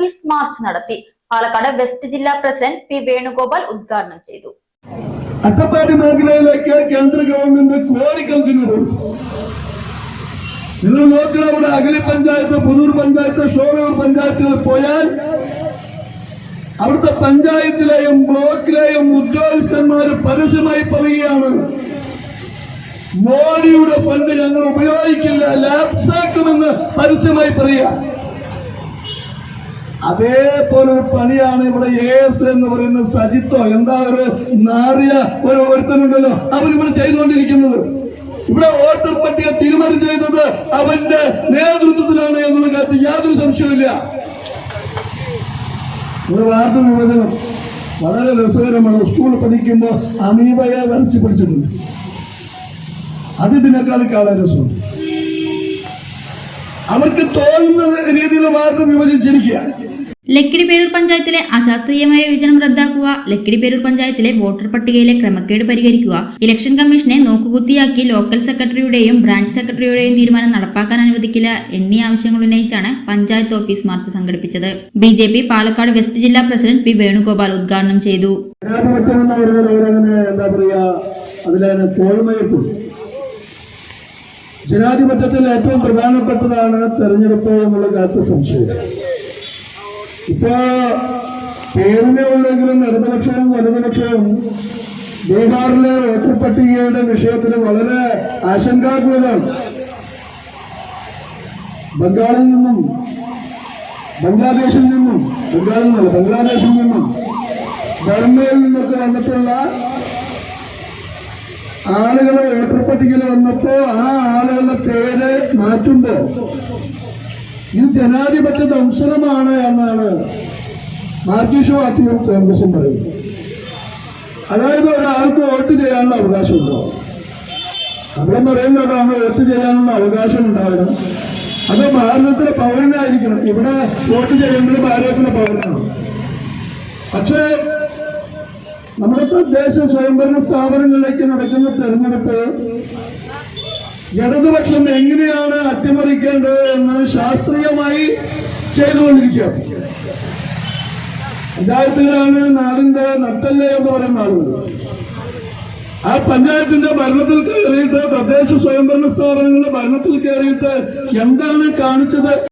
Office march നടത്തി. Palakkad west ജില്ലാ president P Venugopal ഉദ്ഘാടനം ചെയ്തു. അട്ടപ്പാടി മേഖലയിലേക്ക് കേന്ദ്ര ഗവൺമെന്റ് കോടിക്കണക്കിന് നിങ്ങൾ നോക്കണം അവിടെ അഗലി പഞ്ചായത്ത് പുതൂർ പഞ്ചായത്ത് ഷോളൂർ പഞ്ചായത്തിൽ പോയാൽ അവിടുത്തെ പഞ്ചായത്തിലെയും ബ്ലോക്കിലെയും ഉദ്യോഗസ്ഥന്മാർ പരസ്യമായി പറയുകയാണ് മോഡിയുടെ ഫണ്ട് ഞങ്ങൾ ഉപയോഗിക്കില്ല ലാപ്സാക്കുമെന്ന് പരസ്യമായി പറയുക. അതേപോലെ ഒരു പണിയാണ് ഇവിടെ എസ് എന്ന് പറയുന്ന സജിത്തോ. എന്താ ഒരു നാറിയ ഒരു ഒരുത്തനുണ്ടല്ലോ. അവൻ ഇവിടെ ചെയ്തുകൊണ്ടിരിക്കുന്നത്. ഇവിടെ വോട്ടർ പട്ടിക തീരുമാനം ചെയ്തത് അവന്റെ നേതൃത്വത്തിലാണ് എന്നുള്ള കാര്യത്തിൽ യാതൊരു സംശയവുമില്ല. ഒരു വാർഡ് വിഭജനം. വളരെ രസകരമാണ്. സ്കൂളിൽ പഠിക്കുമ്പോൾ അമീബയെ വരച്ച് പഠിച്ചിട്ടുണ്ട് അത് ഇതിനേക്കാൾ കാണാൻ രസമുണ്ട്. അവർക്ക് തോന്നുന്ന രീതിയിൽ വാർഡ് വിഭജിച്ചിരിക്കുക ലക്കിടി പേരൂർ പഞ്ചായത്തിലെ അശാസ്ത്രീയമായ വിഭജനം റദ്ദാക്കുക ലക്കിടി പേരൂർ പഞ്ചായത്തിലെ വോട്ടർ പട്ടികയിലെ ക്രമക്കേട് പരിഹരിക്കുക ഇലക്ഷൻ കമ്മീഷനെ നോക്കുകുത്തിയാക്കി ലോക്കൽ സെക്രട്ടറിയുടെയും ബ്രാഞ്ച് സെക്രട്ടറിയുടെയും തീരുമാനം നടപ്പാക്കാൻ അനുവദിക്കില്ല എന്നീ ആവശ്യങ്ങൾ ഉന്നയിച്ചാണ് പഞ്ചായത്ത് ഓഫീസ് മാർച്ച് സംഘടിപ്പിച്ചത്. B J P Palakkad west ജില്ലാ പ്രസിഡന്റ് പി വേണുഗോപാൽ ഉദ്ഘാടനം ചെയ്തു. ജനാധിപത്യത്തിൽ ഏറ്റവും പ്രധാനപ്പെട്ടതാണ് തെരഞ്ഞെടുപ്പ് എന്നുള്ള കാര്യത്തിൽ സംശയം. ഇപ്പോ പേരിനെ ഉള്ളെങ്കിലും ഇടതുപക്ഷവും വലതുപക്ഷവും ബീഹാറിലെ വോട്ടർ പട്ടികയുടെ വിഷയത്തിൽ വളരെ ആശങ്കാകുലരാണ്. ബംഗാളിൽ നിന്നും ബംഗ്ലാദേശിൽ നിന്നും ബംഗാളിൽ നിന്നല്ല ബംഗ്ലാദേശിൽ നിന്നും ബർമയിൽ നിന്നൊക്കെ വന്നിട്ടുള്ള ആളുകളെ വോട്ടർ പട്ടികയിൽ വന്നപ്പോ ആ ആളുകളുടെ പേര് മാറ്റുമ്പോ ഇത് ജനാധിപത്യ ദംശനമാണ് എന്നാണ് മാർക്കിഷോ പാർട്ടിയും കോൺഗ്രസും പറയുന്നു അതായത് ഒരാൾക്ക് വോട്ട് ചെയ്യാനുള്ള അവകാശമുണ്ടോ? പറയുന്നത് പറയുന്നതാണ് വോട്ട് ചെയ്യാനുള്ള അവകാശം ഉണ്ടാവണം. അത് ഭാരതത്തിലെ പൗരനായിരിക്കണം ഇവിടെ വോട്ട് ചെയ്യേണ്ടത് ഭാരതത്തിലെ പൗരനാണ്. പക്ഷേ നമ്മുടെ തദ്ദേശ സ്വയംഭരണ സ്ഥാപനങ്ങളിലേക്ക് നടക്കുന്ന തെരഞ്ഞെടുപ്പ് ഇടതുപക്ഷം എങ്ങനെയാണ് അട്ടിമറിക്കേണ്ടത് എന്ന് ശാസ്ത്രീയമായി ചെയ്തുകൊണ്ടിരിക്കുക പഞ്ചായത്തുകളാണ് നാടിന്റെ നട്ടല്ലേ എന്ന് പറയുന്ന ആളുകൾ ആ പഞ്ചായത്തിന്റെ ഭരണത്തിൽ കയറിയിട്ട് തദ്ദേശ സ്വയംഭരണ സ്ഥാപനങ്ങളുടെ ഭരണത്തിൽ കയറിയിട്ട് എന്താണ് കാണിച്ചത്?